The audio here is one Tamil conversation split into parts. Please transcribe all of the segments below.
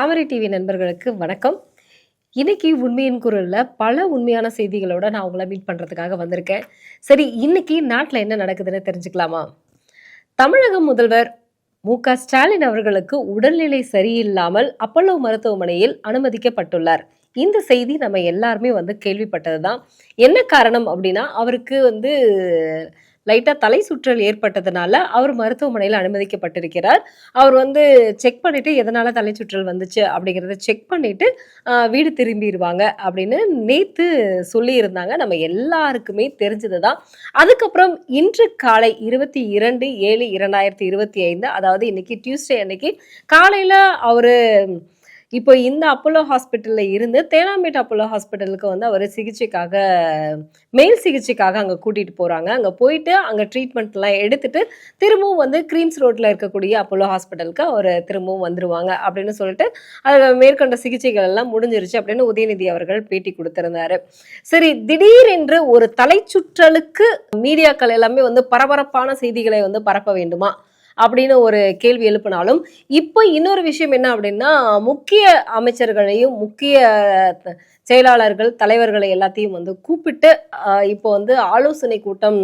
தாமரை டிவி நண்பர்களுக்கு வணக்கம். இன்னைக்கு உண்மையின் குரலில் பல உண்மையான செய்திகளோட நான் உங்களை மீட் பண்றதுக்காக வந்திருக்கேன். சரி இன்னைக்கு நாட்டில் என்ன நடக்குதுன்னு தெரிஞ்சுக்கலாமா? தமிழக முதல்வர் மு க ஸ்டாலின் அவர்களுக்கு உடல்நிலை சரியில்லாமல் அப்பல்லோ மருத்துவமனையில் அனுமதிக்கப்பட்டுள்ளார். இந்த செய்தி நம்ம எல்லாருமே வந்து கேள்விப்பட்டது தான் என்ன காரணம் அப்படின்னா அவருக்கு வந்து லைட்டாக தலை சுற்றல் ஏற்பட்டதுனால அவர் மருத்துவமனையில் அனுமதிக்கப்பட்டிருக்கிறார். அவர் வந்து செக் பண்ணிவிட்டு எதனால் தலை சுற்றல் வந்துச்சு அப்படிங்கிறத செக் பண்ணிவிட்டு வீடு திரும்பிடுவாங்க அப்படின்னு நேற்று சொல்லியிருந்தாங்க. நம்ம எல்லாருக்குமே தெரிஞ்சது தான் அதுக்கப்புறம் இன்று காலை இருபத்தி இரண்டு ஏழு இரண்டாயிரத்தி இருபத்தி ஐந்து அதாவது இன்னைக்கு டியூஸ்டே அன்னைக்கு காலையில் அவர் இப்போ இந்த அப்போலோ ஹாஸ்பிட்டலில் இருந்து தேனாம்பேட் அப்போலோ ஹாஸ்பிட்டலுக்கு வந்து அவர் சிகிச்சைக்காக மேல் சிகிச்சைக்காக அங்கே கூட்டிகிட்டு போகிறாங்க அங்கே போயிட்டு அங்கே ட்ரீட்மெண்ட்லாம் எடுத்துட்டு திரும்பவும் வந்து கிரீம்ஸ் ரோட்டில் இருக்கக்கூடிய அப்போலோ ஹாஸ்பிட்டலுக்கு அவர் திரும்பவும் வந்துருவாங்க அப்படின்னு சொல்லிட்டு அது மேற்கொண்ட சிகிச்சைகள் எல்லாம் முடிஞ்சிருச்சு அப்படின்னு உதயநிதி அவர்கள் பேட்டி கொடுத்திருந்தாரு. சரி திடீரென்று ஒரு தலைச்சுற்றலுக்கு மீடியாக்கள் எல்லாமே வந்து பரபரப்பான செய்திகளை வந்து பரப்ப வேண்டுமா? அப்படின்னு ஒரு கேள்வி எழுப்பினாலும் இப்போ இன்னொரு விஷயம் என்ன அப்படின்னா முக்கிய அமைச்சர்களையும் முக்கிய செயலாளர்கள் தலைவர்களை எல்லாத்தையும் வந்து கூப்பிட்டு இப்போ வந்து ஆலோசனை கூட்டம்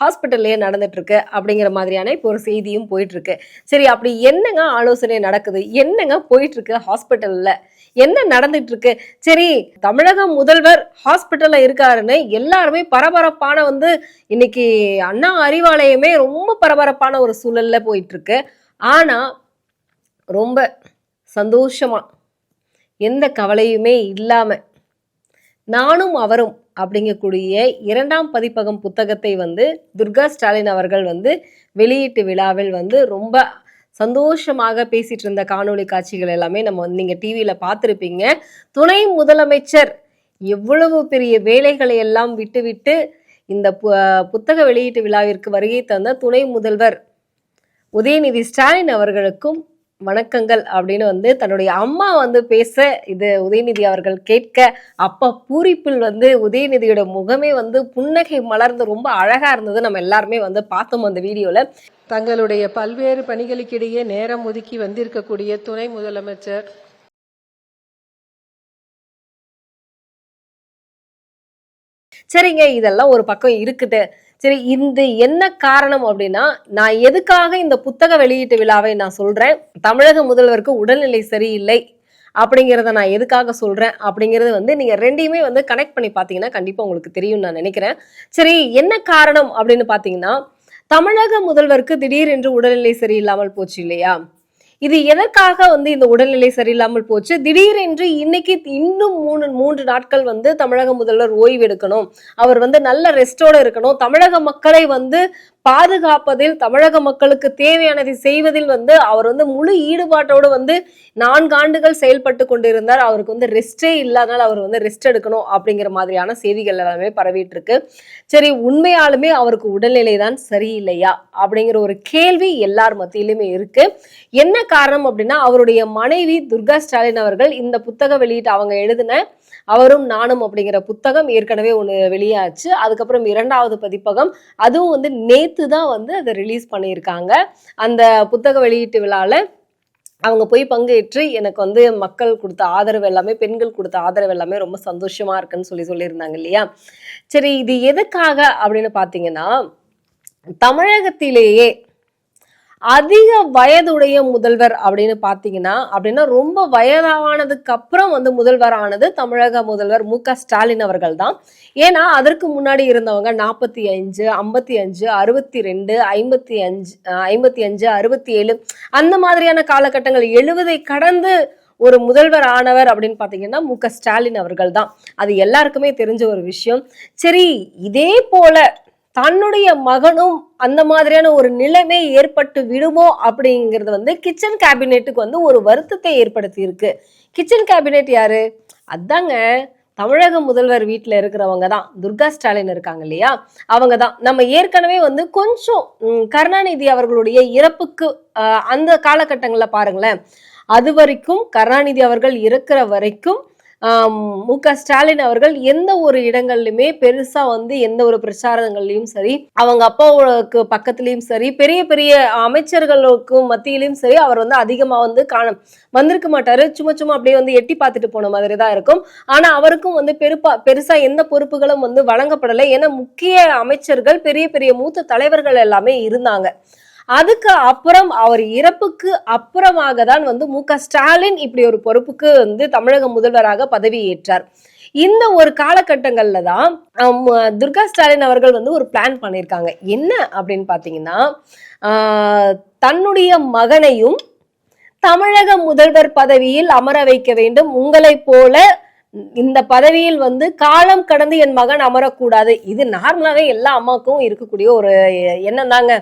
ஹாஸ்பிட்டல்லையே நடந்துட்டு இருக்கு அப்படிங்கிற மாதிரியான இப்போ ஒரு செய்தியும் போயிட்டு இருக்கு சரி அப்படி என்னங்க ஆலோசனை நடக்குது? என்னங்க போயிட்டு இருக்கு ஹாஸ்பிட்டல்ல? என்ன நடந்துட்டு இருக்கு சரி தமிழக முதல்வர் ஹாஸ்பிட்டல்ல இருக்காருன்னு எல்லாருமே பரபரப்பான வந்து இன்னைக்கு அண்ணா அறிவாலயமே ரொம்ப பரபரப்பான ஒரு சூழல்ல போயிட்டு இருக்கு ஆனா ரொம்ப சந்தோஷமா எந்த கவலையுமே இல்லாமல் நானும் அவரும் அப்படிங்கக்கூடிய இரண்டாம் பதிப்பகம் புத்தகத்தை வந்து துர்கா ஸ்டாலின் அவர்கள் வந்து வெளியீட்டு விழாவில் வந்து ரொம்ப சந்தோஷமாக பேசிட்டு இருந்த காணொளி காட்சிகள் எல்லாமே நம்ம வந்து டிவியில் பார்த்துருப்பீங்க. துணை முதலமைச்சர் எவ்வளவு பெரிய வேலைகளை எல்லாம் விட்டுவிட்டு இந்த பு- புத்தக வெளியீட்டு விழாவிற்கு வருகை தந்த துணை முதல்வர் உதயநிதி ஸ்டாலின் அவர்களுக்கும் வணக்கங்கள் அப்படின்னு வந்து தன்னுடைய அம்மா வந்து பேச இது உதயநிதி அவர்கள் கேட்க அப்ப பூரிப்பில் வந்து உதயநிதியோட முகமே வந்து புன்னகை மலர்ந்து ரொம்ப அழகா இருந்தது. நம்ம எல்லாருமே வந்து பார்த்தோம் அந்த வீடியோல. தங்களுடைய பல்வேறு பணிகளுக்கிடையே நேரம் ஒதுக்கி வந்திருக்கக்கூடிய துணை முதலமைச்சர் சரிங்க இதெல்லாம் ஒரு பக்கம் இருக்குது. சரி இந்த என்ன காரணம் அப்படின்னா நான் எதுக்காக இந்த புத்தக வெளியீட்டு விழாவை நான் சொல்றேன்? தமிழக முதல்வருக்கு உடல்நிலை சரியில்லை அப்படிங்கிறத நான் எதுக்காக சொல்றேன்? அப்படிங்கிறது வந்து நீங்க ரெண்டையுமே வந்து கனெக்ட் பண்ணி பார்த்தீங்கன்னா கண்டிப்பா உங்களுக்கு தெரியும் நான் நினைக்கிறேன். சரி என்ன காரணம் அப்படின்னு பார்த்தீங்கன்னா தமிழக முதல்வருக்கு திடீரென்று உடல்நிலை சரியில்லாமல் போச்சு இல்லையா? இது எதற்காக வந்து இந்த உடல்நிலை சரியில்லாமல் போச்சு? திடீரென்று இன்னைக்கு இன்னும் மூணு மூன்று நாட்கள் வந்து தமிழக முதல்வர் ஓய்வு எடுக்கணும். அவர் வந்து நல்ல ரெஸ்டோட இருக்கணும். தமிழக மக்களை வந்து பாதுகாப்பதில் தமிழக மக்களுக்கு தேவையானதை செய்வதில் வந்து அவர் வந்து முழு ஈடுபாட்டோடு வந்து நான்கு ஆண்டுகள் செயல்பட்டு கொண்டிருந்தார். அவருக்கு வந்து ரெஸ்டே இல்லாதனால அவர் வந்து ரெஸ்ட் எடுக்கணும் அப்படிங்கிற மாதிரியான செய்திகள் எல்லாமே பரவிட்டு இருக்கு சரி உண்மையாலுமே அவருக்கு உடல்நிலை தான் சரியில்லையா அப்படிங்கிற ஒரு கேள்வி எல்லார் மத்தியிலுமே இருக்கு. என்ன காரணம் அப்படின்னா அவருடைய மனைவி துர்கா ஸ்டாலின் அவர்கள் இந்த புத்தக வெளியிட்டு அவங்க எழுதின அவரும் நானும் அப்படிங்கிற புத்தகம் ஏற்கனவே ஒன்று வெளியாச்சு. அதுக்கப்புறம் இரண்டாவது பதிப்பகம் அதுவும் வந்து நேத்து தான் வந்து அதை ரிலீஸ் பண்ணியிருக்காங்க. அந்த புத்தக வெளியீட்டு விழாவில் அவங்க போய் பங்கேற்று எனக்கு வந்து மக்கள் கொடுத்த ஆதரவு எல்லாமே பெண்கள் கொடுத்த ஆதரவு எல்லாமே ரொம்ப சந்தோஷமா இருக்குன்னு சொல்லி சொல்லியிருந்தாங்க இல்லையா? சரி இது எதுக்காக அப்படின்னு பார்த்தீங்கன்னா தமிழகத்திலேயே அதிக வயதுடைய முதல்வர் அப்படின்னு பார்த்தீங்கன்னா அப்படின்னா ரொம்ப வயதானதுக்கு அப்புறம் வந்து முதல்வரானது தமிழக முதல்வர் மு க ஸ்டாலின் அவர்கள் தான். ஏன்னா அதற்கு முன்னாடி இருந்தவங்க நாற்பத்தி அஞ்சு ஐம்பத்தி அஞ்சு அறுபத்தி ரெண்டு ஐம்பத்தி அஞ்சு ஐம்பத்தி அஞ்சு அறுபத்தி ஏழு அந்த மாதிரியான காலகட்டங்கள் எழுபதை கடந்து ஒரு முதல்வர் ஆனவர் அப்படின்னு பார்த்தீங்கன்னா மு க ஸ்டாலின் அவர்கள் தான். அது எல்லாருக்குமே தெரிஞ்ச ஒரு விஷயம். சரி இதே போல தன்னுடைய மகனும் அந்த மாதிரியான ஒரு நிலைமை ஏற்பட்டு விடுமோ அப்படிங்கிறது வந்து கிச்சன் கேபினெட்டுக்கு வந்து ஒரு வருத்தத்தை ஏற்படுத்தி இருக்கு கிச்சன் கேபினெட் யாரு? அதாங்க தமிழக முதல்வர் வீட்டில் இருக்கிறவங்க தான். துர்கா ஸ்டாலின் இருக்காங்க இல்லையா? அவங்க தான். நம்ம ஏற்கனவே வந்து கொஞ்சம் கருணாநிதி அவர்களுடைய இறப்புக்கு அந்த காலகட்டங்களில் பாருங்களேன். அது வரைக்கும் கருணாநிதி அவர்கள் இருக்கிற வரைக்கும் மு க ஸ்டாலின் அவர்கள் எந்த ஒரு இடங்கள்லையுமே பெருசா வந்து எந்த ஒரு பிரச்சாரங்கள்லயும் சரி அவங்க அப்பாவுக்கு பக்கத்துலயும் சரி பெரிய பெரிய அமைச்சர்களுக்கும் மத்தியிலயும் சரி அவர் வந்து அதிகமா வந்து காண வந்திருக்க மாட்டாரு. சும்மா சும்மா அப்படியே வந்து எட்டி பார்த்துட்டு போன மாதிரி தான் இருக்கும். ஆனா அவருக்கும் வந்து பெருப்பா பெருசா எந்த பொறுப்புகளும் வந்து வழங்கப்படலை. ஏன்னா முக்கிய அமைச்சர்கள் பெரிய பெரிய மூத்த தலைவர்கள் எல்லாமே இருந்தாங்க. அதுக்கு அப்புறம் அவர் இறப்புக்கு அப்புறமாக தான் வந்து மு ஸ்டாலின் இப்படி ஒரு பொறுப்புக்கு வந்து தமிழக முதல்வராக பதவி ஏற்றார் இந்த ஒரு காலகட்டங்கள்ல தான் துர்கா ஸ்டாலின் அவர்கள் வந்து ஒரு பிளான் பண்ணியிருக்காங்க. என்ன அப்படின்னு பார்த்தீங்கன்னா தன்னுடைய மகனையும் தமிழக முதல்வர் பதவியில் அமர வைக்க வேண்டும். உங்களைப் போல இந்த பதவியில் வந்து காலம் கடந்து என் மகன் அமரக்கூடாது. இது நார்மலாகவே எல்லா அம்மாவுக்கும் இருக்கக்கூடிய ஒரு எண்ணம் தாங்க.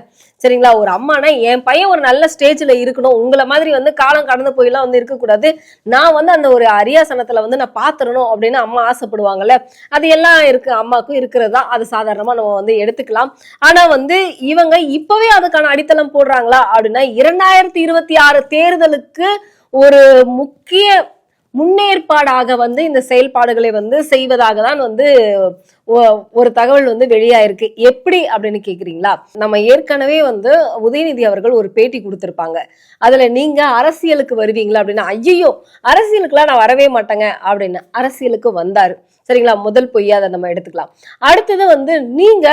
சரிங்களா? ஒரு அம்மானா என் பையன் ஒரு நல்ல ஸ்டேஜில் இருக்கணும். உங்களை மாதிரி வந்து காலம் கடந்து போயெல்லாம் வந்து இருக்கக்கூடாது. நான் வந்து அந்த ஒரு அரியாசனத்தில் வந்து நான் பார்த்துடணும் அப்படின்னு அம்மா ஆசைப்படுவாங்கல்ல. அது எல்லாம் இருக்கு அம்மாவுக்கும் இருக்கிறது? தான் அது சாதாரணமாக நம்ம வந்து எடுத்துக்கலாம். ஆனால் வந்து இவங்க இப்போவே அதுக்கான அடித்தளம் போடுறாங்களா அப்படின்னா இரண்டாயிரத்தி இருபத்தி ஆறு தேர்தலுக்கு ஒரு முக்கிய முன்னேற்பாடாக வந்து இந்த செயல்பாடுகளை வந்து செய்வதாக தான் வந்து ஒரு தகவல் வந்து வெளியாயிருக்கு. எப்படி அப்படின்னு கேக்குறீங்களா? நம்ம ஏற்கனவே வந்து உதயநிதி அவர்கள் ஒரு பேட்டி கொடுத்திருப்பாங்க. அதுல நீங்க அரசியலுக்கு வருவீங்களா அப்படின்னா ஐயோ அரசியலுக்குலாம் நான் வரவே மாட்டேங்க அப்படின்னு அரசியலுக்கு வந்தாரு. சரிங்களா? முதல் பொய்யா அதை நம்ம எடுத்துக்கலாம். அடுத்தது வந்து நீங்க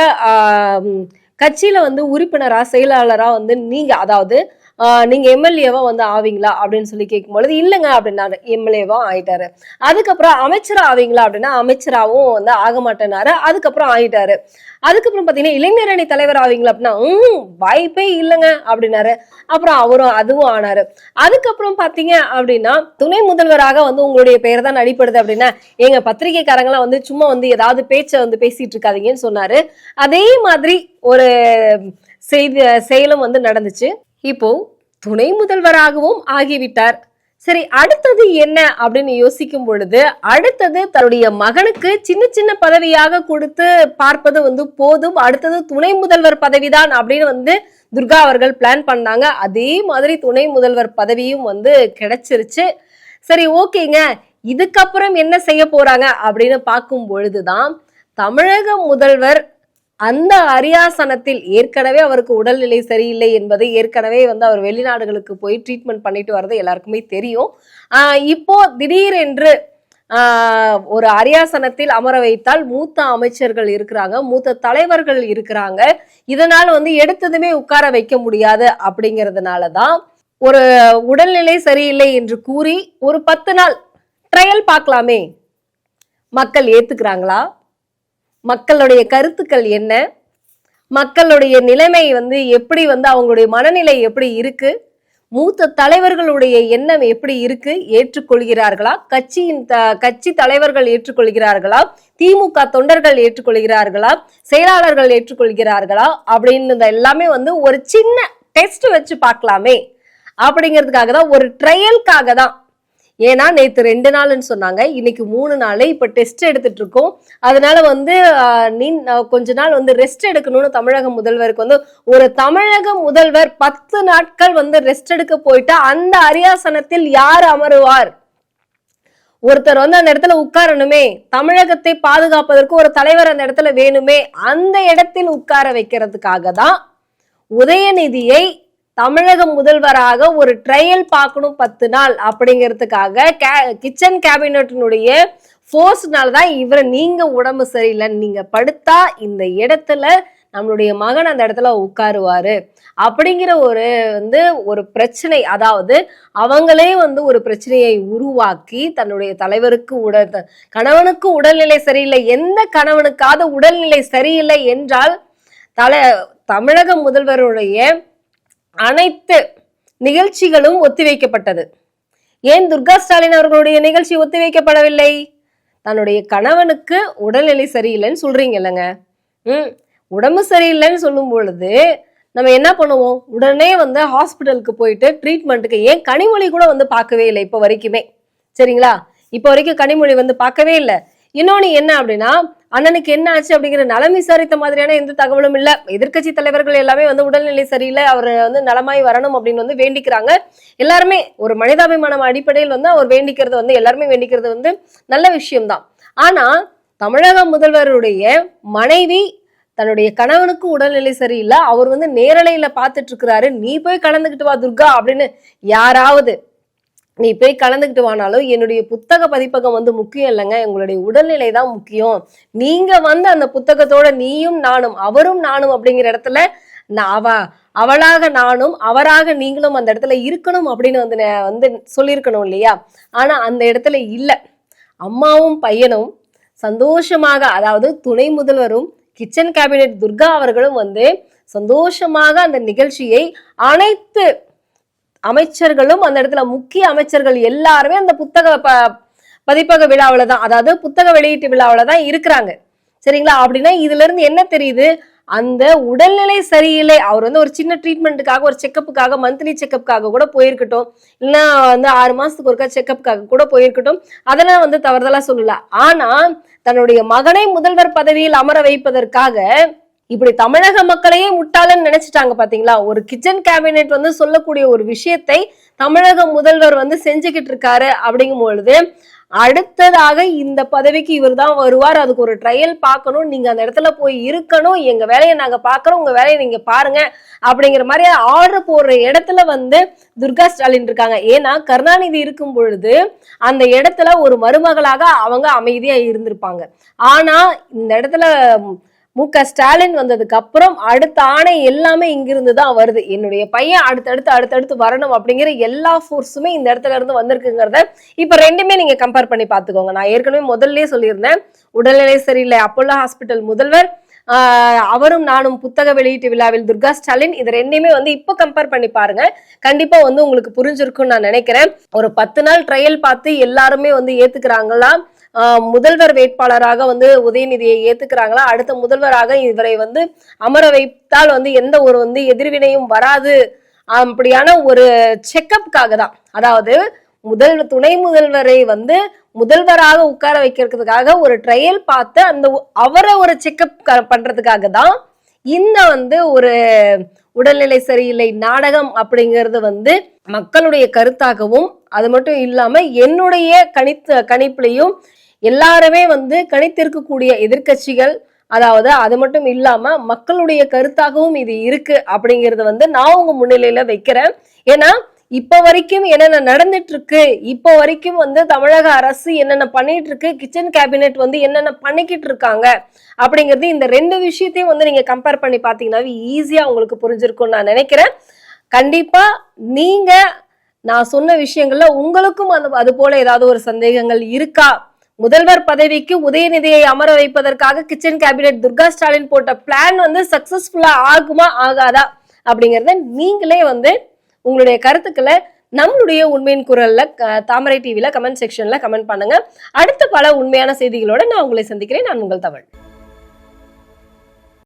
கட்சியில வந்து உறுப்பினரா செயலாளரா வந்து நீங்க அதாவது நீங்க எம்எல்ஏவா வந்து ஆவீங்களா அப்படின்னு சொல்லி கேட்கும் பொழுது இல்லைங்க அப்படின்னாரு எம்எல்ஏவா ஆயிட்டாரு. அதுக்கப்புறம் அமைச்சரா ஆவீங்களா அப்படின்னா அமைச்சராவும் வந்து ஆக மாட்டேனாரு. அதுக்கப்புறம் ஆயிட்டாரு. அதுக்கப்புறம் பாத்தீங்கன்னா அணி தலைவர் ஆவீங்களா அப்படின்னா ம் வாய்ப்பே இல்லைங்க அப்படின்னாரு. அப்புறம் அவரும் அதுவும் ஆனாரு. அதுக்கப்புறம் பாத்தீங்க அப்படின்னா துணை முதல்வராக வந்து உங்களுடைய பெயர் தான் அடிப்படுது அப்படின்னா எங்க பத்திரிகைக்காரங்களாம் வந்து சும்மா வந்து ஏதாவது பேச்சை வந்து பேசிட்டு இருக்காதீங்கன்னு சொன்னாரு. அதே மாதிரி ஒரு செய்தி செயலும் வந்து நடந்துச்சு. இப்போ துணை முதல்வராகவும் ஆகிவிட்டார். சரி அடுத்தது என்ன அப்படின்னு யோசிக்கும் பொழுது அடுத்தது தன்னுடைய மகனுக்கு சின்ன சின்ன பதவியாக கொடுத்து பார்ப்பது வந்து போதும். அடுத்தது துணை முதல்வர் பதவிதான் அப்படின்னு வந்து துர்கா அவர்கள் பிளான் பண்ணாங்க. அதே மாதிரி துணை முதல்வர் பதவியும் வந்து கிடைச்சிருச்சு. சரி ஓகேங்க. இதுக்கப்புறம் என்ன செய்ய போறாங்க அப்படின்னு பார்க்கும் பொழுதுதான் தமிழக முதல்வர் அந்த அரியாசனத்தில் ஏற்கனவே அவருக்கு உடல்நிலை சரியில்லை என்பதை ஏற்கனவே வந்து அவர் வெளிநாடுகளுக்கு போய் ட்ரீட்மெண்ட் பண்ணிட்டு வர்றது எல்லாருக்குமே தெரியும். இப்போ திடீரென்று ஒரு அரியாசனத்தில் அமர வைத்தால் மூத்த அமைச்சர்கள் இருக்கிறாங்க மூத்த தலைவர்கள் இருக்கிறாங்க. இதனால் வந்து எடுத்ததுமே உட்கார வைக்க முடியாது அப்படிங்கிறதுனால தான் ஒரு உடல்நிலை சரியில்லை என்று கூறி ஒரு பத்து நாள் ட்ரையல் பார்க்கலாமே. மக்கள் ஏத்துக்கிறாங்களா? மக்களுடைய கருத்துக்கள் என்ன? மக்களுடைய நிலைமை வந்து எப்படி வந்து அவங்களுடைய மனநிலை எப்படி இருக்கு? மூத்த தலைவர்களுடைய எண்ணம் எப்படி இருக்கு? ஏற்றுக்கொள்கிறார்களா? கட்சியின் த- கட்சி தலைவர்கள் ஏற்றுக்கொள்கிறார்களா? திமுக தொண்டர்கள் ஏற்றுக்கொள்கிறார்களா? செயலாளர்கள் ஏற்றுக்கொள்கிறார்களா? அப்படின்னு எல்லாமே வந்து ஒரு சின்ன டெஸ்ட் வச்சு பார்க்கலாமே. அப்படிங்கிறதுக்காக தான் ஒரு ட்ரையல்காக தான் ஏன்னா நேற்று ரெண்டு நாள்னு சொன்னாங்க. இன்னைக்கு மூணு நாள் இப்போ டெஸ்ட் எடுத்துட்டு இருக்கோம் அதனால வந்து நின் நீ கொஞ்ச நாள் வந்து ரெஸ்ட் எடுக்கணும்னு தமிழக முதல்வருக்கு வந்து ஒரு தமிழக முதல்வர் பத்து நாட்கள் வந்து ரெஸ்ட் எடுக்க போயிட்டா அந்த அரியாசனத்தில் யார் அமருவார்? ஒருத்தர் வந்து அந்த இடத்துல உட்காரணுமே. தமிழகத்தை பாதுகாப்பதற்கு ஒரு தலைவர் அந்த இடத்துல வேணுமே. அந்த இடத்தில் உட்கார வைக்கிறதுக்காக தான் உதயநிதியை தமிழக முதல்வராக ஒரு ட்ரையல் பார்க்கணும் பத்து நாள் அப்படிங்கிறதுக்காக கிச்சன் கேபினட்டினுடைய ஃபோர்ஸ்னால தான் இவரை நீங்க உடம்பு சரியில்லைன்னு நீங்க படுத்தா இந்த இடத்துல நம்மளுடைய மகன் அந்த இடத்துல உட்காருவாரு. அப்படிங்கிற ஒரு வந்து ஒரு பிரச்சனை அதாவது அவங்களே வந்து ஒரு பிரச்சனையை உருவாக்கி தன்னுடைய தலைவருக்கு உடல் கணவனுக்கு உடல்நிலை சரியில்லை எந்த கணவனுக்காவது உடல்நிலை சரியில்லை என்றால் தலை தமிழக முதல்வருடைய அனைத்து நிகழ்ச்சிகளும் ஒத்திவைக்கப்பட்டது. ஏன் துர்கா ஸ்டாலின் அவர்களுடைய நிகழ்ச்சி ஒத்திவைக்கப்படவில்லை? தன்னுடைய கணவனுக்கு உடல்நிலை சரியில்லைன்னு சொல்றீங்க இல்லைங்க. ம் உடம்பு சரியில்லைன்னு சொல்லும் பொழுது நம்ம என்ன பண்ணுவோம்? உடனே வந்து ஹாஸ்பிட்டலுக்கு போயிட்டு ட்ரீட்மெண்ட்டுக்கு ஏன் கனிமொழி கூட வந்து பார்க்கவே இல்லை இப்போ வரைக்குமே? சரிங்களா? இப்போ வரைக்கும் கனிமொழி வந்து பார்க்கவே இல்லை. இன்னொன்று என்ன அப்படின்னா அண்ணனுக்கு என்ன ஆச்சு அப்படிங்கிற நலம் விசாரித்த மாதிரியான எந்த தகவலும் இல்ல. எதிர்க்கட்சி தலைவர்கள் எல்லாமே வந்து உடல்நிலை சரியில்லை அவர் வந்து நலமாய் வரணும் அப்படின்னு வந்து வேண்டிக்கிறாங்க. எல்லாருமே ஒரு மனிதாபிமானம் அடிப்படையில் வந்து அவர் வேண்டிக்கிறது வந்து எல்லாருமே வேண்டிக்கிறது வந்து நல்ல விஷயம்தான். ஆனா தமிழக முதல்வருடைய மனைவி தன்னுடைய கணவனுக்கு உடல்நிலை சரியில்லை அவர் வந்து நேரலையில பாத்துட்டு இருக்கிறாரு நீ போய் கலந்துக்கிட்டு வா துர்கா அப்படின்னு யாராவது நீ போய் கலந்துக்கிட்டு வானாலும் என்னுடைய புத்தக பதிப்பகம் வந்து முக்கியம் இல்லைங்க. உங்களுடைய உடல்நிலை தான் முக்கியம். நீங்க வந்து அந்த புத்தகத்தோட நீயும் நானும் அவரும் நானும் அப்படிங்கிற இடத்துல நான் அவ அவளாக நானும் அவராக நீங்களும் அந்த இடத்துல இருக்கணும் அப்படின்னு வந்து நே- வந்து சொல்லியிருக்கணும் இல்லையா? ஆனா அந்த இடத்துல இல்லை. அம்மாவும் பையனும் சந்தோஷமாக அதாவது துணை முதல்வரும் கிச்சன் கேபினெட் துர்கா அவர்களும் வந்து சந்தோஷமாக அந்த நிகழ்ச்சியை அனைத்து அமைச்சர்களும் அந்த இடத்துல முக்கிய அமைச்சர்கள் எல்லாருமே அந்த புத்தக ப பதிப்பக விழாவில் தான் அதாவது புத்தக வெளியீட்டு விழாவில் தான் இருக்கிறாங்க. சரிங்களா? அப்படின்னா இதுல இருந்து என்ன தெரியுது? அந்த உடல்நிலை சரியில்லை. அவர் வந்து ஒரு சின்ன ட்ரீட்மெண்ட்டுக்காக ஒரு செக்கப்புக்காக மந்த்லி செக்கப்புக்காக கூட போயிருக்கட்டும். இல்லைன்னா வந்து ஆறு மாசத்துக்கு ஒருக்கா செக்கப்புக்காக கூட போயிருக்கட்டும். அதெல்லாம் வந்து தவறுதலா சொல்லல. ஆனா தன்னுடைய மகனை முதல்வர் பதவியில் அமர வைப்பதற்காக இப்படி தமிழக மக்களையே முட்டாளன்னு நினைச்சிட்டாங்க பாத்தீங்களா? ஒரு கிச்சன் கேபினெட் வந்து சொல்லக்கூடிய ஒரு விஷயத்தை தமிழக முதல்வர் வந்து செஞ்சுக்கிட்டு இருக்காரு அப்படிங்கும் பொழுது அடுத்ததாக இந்த பதவிக்கு இவர் தான் வருவார். அதுக்கு ஒரு ட்ரையல் பார்க்கணும். நீங்க அந்த இடத்துல போய் இருக்கணும். எங்க வேலையை நாங்க பாக்குறோம் உங்க வேலையை நீங்க பாருங்க அப்படிங்கிற மாதிரி ஆர்டர் போடுற இடத்துல வந்து துர்கா ஸ்டாலின் இருக்காங்க. ஏன்னா கருணாநிதி இருக்கும் பொழுது அந்த இடத்துல ஒரு மருமகளாக அவங்க அமைதியா இருந்திருப்பாங்க. ஆனா இந்த இடத்துல மு க. ஸ்டாலின் வந்ததுக்கு அப்புறம் அடுத்த ஆணை எல்லாமே இங்கிருந்து தான் வருது. என்னுடைய பையன் அடுத்தடுத்து அடுத்தடுத்து வரணும் அப்படிங்கிற எல்லா ஃபோர்ஸுமே இந்த இடத்துல இருந்து வந்திருக்குங்கிறத இப்ப ரெண்டுமே நீங்க கம்பேர் பண்ணி பாத்துக்கோங்க நான் ஏற்கனவே முதல்லயே சொல்லியிருந்தேன். உடல்நிலை சரியில்லை. அப்போலோ ஹாஸ்பிட்டல் முதல்வர் அவரும் நானும் புத்தக வெளியீட்டு விழாவில் துர்கா ஸ்டாலின் இது ரெண்டையுமே வந்து இப்போ கம்பேர் பண்ணி பாருங்க. கண்டிப்பா வந்து உங்களுக்கு புரிஞ்சிருக்கும்னு நான் நினைக்கிறேன். ஒரு பத்து நாள் ட்ரையல் பார்த்து எல்லாருமே வந்து ஏத்துக்கிறாங்களா முதல்வர் வேட்பாளராக வந்து உதயநிதியை ஏத்துக்கிறாங்களா? அடுத்த முதல்வராக இவரை வந்து அமர வைத்தால் வந்து எந்த ஒரு வந்து எதிர்வினையும் வராது. அப்படியான ஒரு செக்கப்புக்காக தான். அதாவது முதல் துணை முதல்வரை வந்து முதல்வராக உட்கார வைக்கிறதுக்காக ஒரு ட்ரையல் பார்த்து அந்த அவரை ஒரு செக்கப் பண்றதுக்காக தான் இந்த வந்து ஒரு உடல்நிலை சரியில்லை நாடகம் அப்படிங்கிறது வந்து மக்களுடைய கருத்தாகவும் அது மட்டும் இல்லாம என்னுடைய கணித்த கணிப்புலையும் எல்லாருமே வந்து கணித்திருக்கக்கூடிய எதிர்க்கட்சிகள் அதாவது அது மட்டும் இல்லாம மக்களுடைய கருத்தாகவும் இது இருக்கு அப்படிங்கறத வந்து நான் உங்க முன்னிலையில வைக்கிறேன். ஏன்னா இப்ப வரைக்கும் என்னென்ன நடந்துட்டு இருக்கு இப்ப வரைக்கும் வந்து தமிழக அரசு என்னென்ன பண்ணிட்டு இருக்கு கிச்சன் கேபினெட் வந்து என்னென்ன பண்ணிக்கிட்டு இருக்காங்க அப்படிங்கிறது இந்த ரெண்டு விஷயத்தையும் வந்து நீங்க கம்பேர் பண்ணி பாத்தீங்கன்னாவே ஈஸியா உங்களுக்கு புரிஞ்சிருக்கும்னு நான் நினைக்கிறேன். கண்டிப்பா நீங்க நான் சொன்ன விஷயங்கள்ல உங்களுக்கும் அந்த அது போல ஏதாவது ஒரு சந்தேகங்கள் இருக்கா? முதல்வர் பதவிக்கு உதயநிதியை அமர வைப்பதற்காக கிச்சன் கேபினெட் துர்கா ஸ்டாலின் போட்ட பிளான் வந்து சக்சஸ்ஃபுல்லா ஆகுமா ஆகாதா? அப்படிங்கறத நீங்களே வந்து உங்களுடைய கருத்துக்களை நம்மளுடைய உண்மையின் குரல்ல தாமரை டிவில கமெண்ட் செக்ஷன்ல கமெண்ட் பண்ணுங்க. அடுத்த பல உண்மையான செய்திகளோட நான் உங்களை சந்திக்கிறேன். நான் உங்கள் தமிழ்